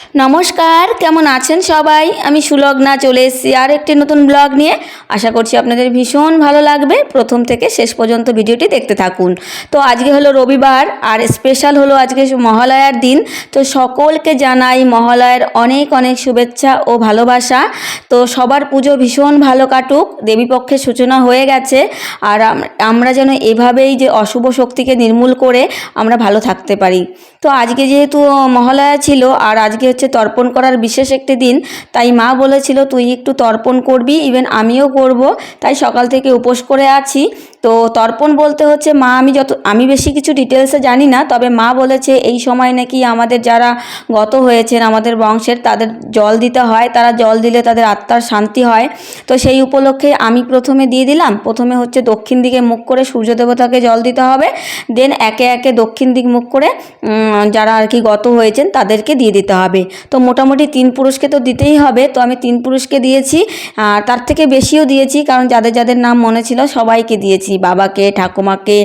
নমস্কার, কেমন আছেন সবাই? আমি সুলগ্না চলে এসেছি আর একটি নতুন ব্লগ নিয়ে। আশা করছি আপনাদের ভীষণ ভালো লাগবে। প্রথম থেকে শেষ পর্যন্ত ভিডিওটি দেখতে থাকুন। তো আজকে হলো রবিবার, আর স্পেশাল হলো আজকে মহালয়ার দিন। তো সকলকে জানাই মহালয়ার অনেক অনেক শুভেচ্ছা ও ভালোবাসা। তো সবার পুজো ভীষণ ভালো কাটুক দেবীপক্ষের সূচনা হয়ে গেছে। আর আমরা যেন এভাবেই যে অশুভ শক্তিকে নির্মূল করে আমরা ভালো থাকতে পারি। তো আজকে যেহেতু মহালয়া ছিল, আর আজকে হচ্ছে তর্পণ করার বিশেষ একটি দিন। তাই মা বলেছিল, তুই একটু তর্পণ করবি ইভেন আমিও করব। তাই সকাল থেকে উপোস করে আছি। তো তর্পণ বলতে হচ্ছে, মা, আমি যত, আমি বেশি কিছু ডিটেলসে জানি না, তবে মা বলেছে, এই সময় নাকি আমাদের যারা গত হয়েছেন, আমাদের বংশের, তাদের জল দিতে হয়। তারা জল দিলে তাদের আত্মার শান্তি হয়। তো সেই উপলক্ষে আমি প্রথমে দিয়ে দিলাম। প্রথমে হচ্ছে দক্ষিণ দিকে মুখ করে সূর্য দেবতাকে জল দিতে হবে। দেন একে একে দক্ষিণ দিক মুখ করে যারা আর কি গত হয়েছেন, তাদেরকে দিয়ে দিতে হবে। তো মোটামুটি তিন পুরুষকে তো দিতেই হবে। তো আমি তিন পুরুষকে দিয়েছি। আর তার থেকে বেশিও দিয়েছি কারণ যাদের যাদের নাম মনে ছিল সবাইকে দিয়েছি। বাবাকে, ঠাকুমাকে,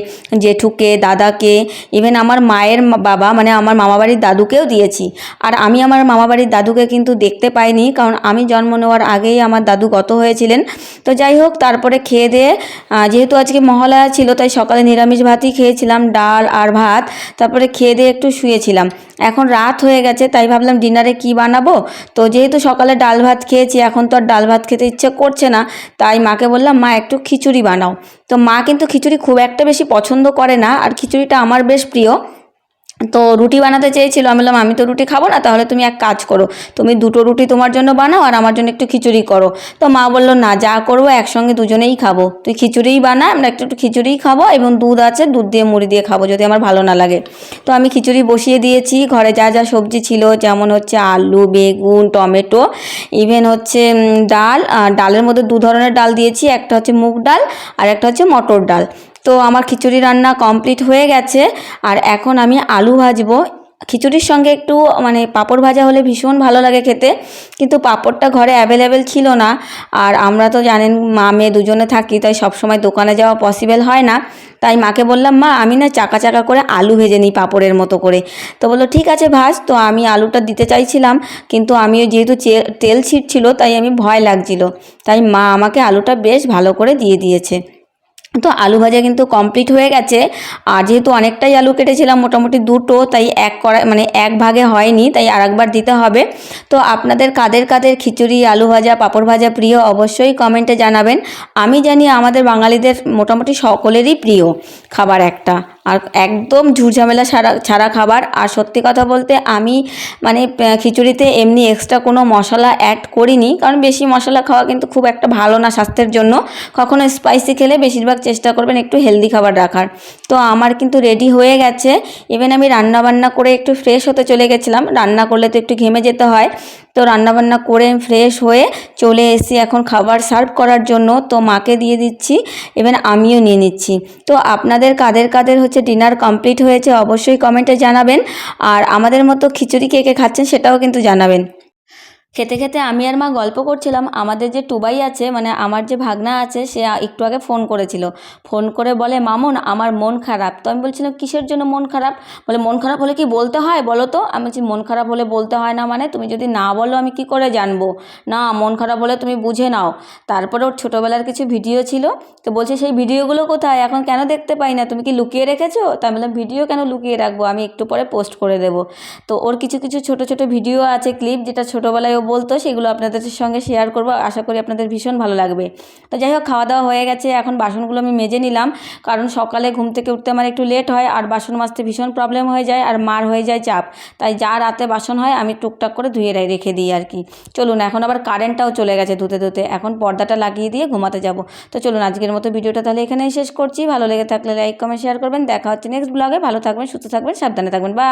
জেঠুকে, দাদাকে, ইভেন আমার মায়ের বাবা মানে আমার মামাবাড়ির দাদুকেও দিয়েছি। আর আমি আমার মামাবাড়ির দাদুকে কিন্তু দেখতে পাইনি কারণ আমি জন্ম নেওয়ার আগেই আমার দাদু গত হয়েছিলেন। তো যাই হোক, তারপরে খেয়ে দিয়ে যেহেতু আজকে মহালয়া ছিল, তাই সকালে নিরামিষ ভাতই খেয়েছিলাম, ডাল আর ভাত। তারপরে খেয়ে দিয়ে একটু শুয়েছিলাম। এখন রাত হয়ে গেছে, তাই ভাবলাম ডিনারে কি বানাবো? তো যেহেতু সকালে ডাল ভাত খেয়েছি, এখন তো আর ডাল ভাত খেতে ইচ্ছে করছে না, তাই মাকে বললাম, মা, একটু খিচুড়ি বানাও। তো মা কিন্তু খিচুড়ি খুব একটা বেশি পছন্দ করে না, আর খিচুড়িটা আমার বেশ প্রিয়। তো রুটি বানাতে চেয়েছিল, আমি বললাম, আমি তো রুটি খাব না, তাহলে তুমি এক কাজ করো, তুমি দুটো রুটি তোমার জন্য বানাও আর আমার জন্য একটু খিচুড়ি করো। তো মা বলল, না, যা করব একসঙ্গে দুজনেই খাব। তুই খিচুড়িই বানা, আমরা একটু একটু খিচুড়িই খাব এবং দুধ আছে, দুধ দিয়ে মুড়ি দিয়ে খাব যদি আমার ভালো না লাগে। তো আমি খিচুড়ি বসিয়ে দিয়েছি, ঘরে যা যা সবজি ছিল, যেমন হচ্ছে আলু, বেগুন, টমেটো, ইভেন হচ্ছে ডাল আর ডালের মধ্যে দু ধরনের ডাল দিয়েছি, একটা হচ্ছে মুগ ডাল আর একটা হচ্ছে মটর ডাল। তো আমার খিচুড়ি রান্না কমপ্লিট হয়ে গেছে। আর এখন আমি আলু ভাজবো। খিচুড়ির সঙ্গে একটু মানে পাঁপড় ভাজা হলে ভীষণ ভালো লাগে খেতে। কিন্তু পাঁপড়টা ঘরে অ্যাভেলেবেল ছিল না। আর আমরা তো জানেন, মা মেয়ে দুজনে থাকি, তাই সবসময় দোকানে যাওয়া পসিবল হয় না। তাই মাকে বললাম, মা, আমি না চাকা চাকা করে আলু ভেজে নিই পাঁপড়ের মতো করে। তো বলল, ঠিক আছে ভাজ। তো আমি আলুটা দিতে চাইছিলাম। কিন্তু আমিও যেহেতু তেল ছিটছিল তাই আমি ভয় লাগছিল। তাই মা আমাকে আলুটা বেশ ভালো করে দিয়ে দিয়েছে। তো আলু ভাজা কিন্তু কমপ্লিট হয়ে গেছে। আর যেহেতু অনেকটাই আলু কেটেছিলাম, মোটামুটি দুটো, তাই এক করা মানে এক ভাগে হয়নি, তাই আরেকবার দিতে হবে। তো আপনাদের কাদের কাদের খিচুড়ি, আলু ভাজা, পাঁপড় ভাজা প্রিয়, অবশ্যই কমেন্টে জানাবেন। আমি জানি আমাদের বাঙালিদের মোটামুটি সকলেরই প্রিয় খাবার একটা। আর একদম ঝুরঝামেলা ছাড়া ছাড়া খাবার। আর সত্যি কথা বলতে আমি মানে খিচুড়িতে এমনি এক্সট্রা কোনো মশলা অ্যাড করিনি। কারণ বেশি মশলা খাওয়া কিন্তু খুব একটা ভালো না স্বাস্থ্যের জন্য। কখনো স্পাইসি খেলে বেশিরভাগ চেষ্টা করবেন একটু হেলদি খাবার রাখার। তো আমার কিন্তু রেডি হয়ে গেছে। ইভেন আমি রান্না বান্না করে একটু ফ্রেশ হতে চলে গেছিলাম। রান্না করলে তো একটু ঘেমে যেতে হয়। তো রান্নাবান্না করে ফ্রেশ হয়ে চলে এসে এখন খাবার সার্ভ করার জন্য। তো মাকে দিয়ে দিচ্ছি ইভেন আমিও নিয়ে নিচ্ছি। তো আপনাদের কাদের কাদের হচ্ছে ডিনার কমপ্লিট হয়েছে অবশ্যই কমেন্টে জানাবেন। আর আমাদের মতো খিচুড়ি কে কে খাচ্ছেন সেটাও কিন্তু জানাবেন। খেতে খেতে আমি আর মা গল্প করছিলাম। আমাদের যে টুবাই আছে মানে আমার যে ভাগনা আছে, সে একটু আগে ফোন করেছিল। ফোন করে বলে, মামুন, আমার মন খারাপ। তো আমি বলছিলাম, কিসের জন্য মন খারাপ? বলে, মন খারাপ হলে কি বলতে হয় বলো তো? আমি বলছি, মন খারাপ হলে বলতে হয় না মানে? তুমি যদি না বলো, আমি কি করে জানব? না, মন খারাপ হলে তুমি বুঝে নাও। তারপরে ওর ছোটোবেলার কিছু ভিডিও ছিল। তো বলছে, সেই ভিডিওগুলো কোথায়? এখন কেন দেখতে পাই না? তুমি কি লুকিয়ে রেখেছো? তা আমি বললাম, ভিডিও কেন লুকিয়ে রাখব? আমি একটু পরে পোস্ট করে দেবো। তো ওর কিছু কিছু ছোট ছোট ভিডিও আছে, ক্লিপ, যেটা ছোটোবেলায় ও বলতো, সেগুলো আপনাদের সঙ্গে শেয়ার করব। আশা করি আপনাদের ভীষণ ভালো লাগবে। তো যাই হোক খাওয়া দাওয়া হয়ে গেছে। এখন বাসনগুলো আমি মেজে নিলাম। কারণ সকালে ঘুম থেকে উঠতে আমার একটু লেট হয়, আর বাসন মাজতে ভীষণ প্রবলেম হয়ে যায়, আর মার হয়ে যায় চাপ। তাই যা রাতে বাসন হয়, আমি টুকটাক করে ধুয়ে রেখে দিই আর কি। চলুন, এখন আবার কারেন্টটাও চলে গেছে ধুতে ধুতে। এখন পর্দাটা লাগিয়ে দিয়ে ঘুমাতে যাব। তো চলুন, আজকের মতো ভিডিওটা তাহলে এখানেই শেষ করছি। ভালো লেগে থাকলে লাইক কমেন্ট শেয়ার করবেন। দেখা হচ্ছে নেক্সট ব্লগে ভালো থাকবেন, সুস্থ থাকবেন, সাবধানে থাকবেন। বাই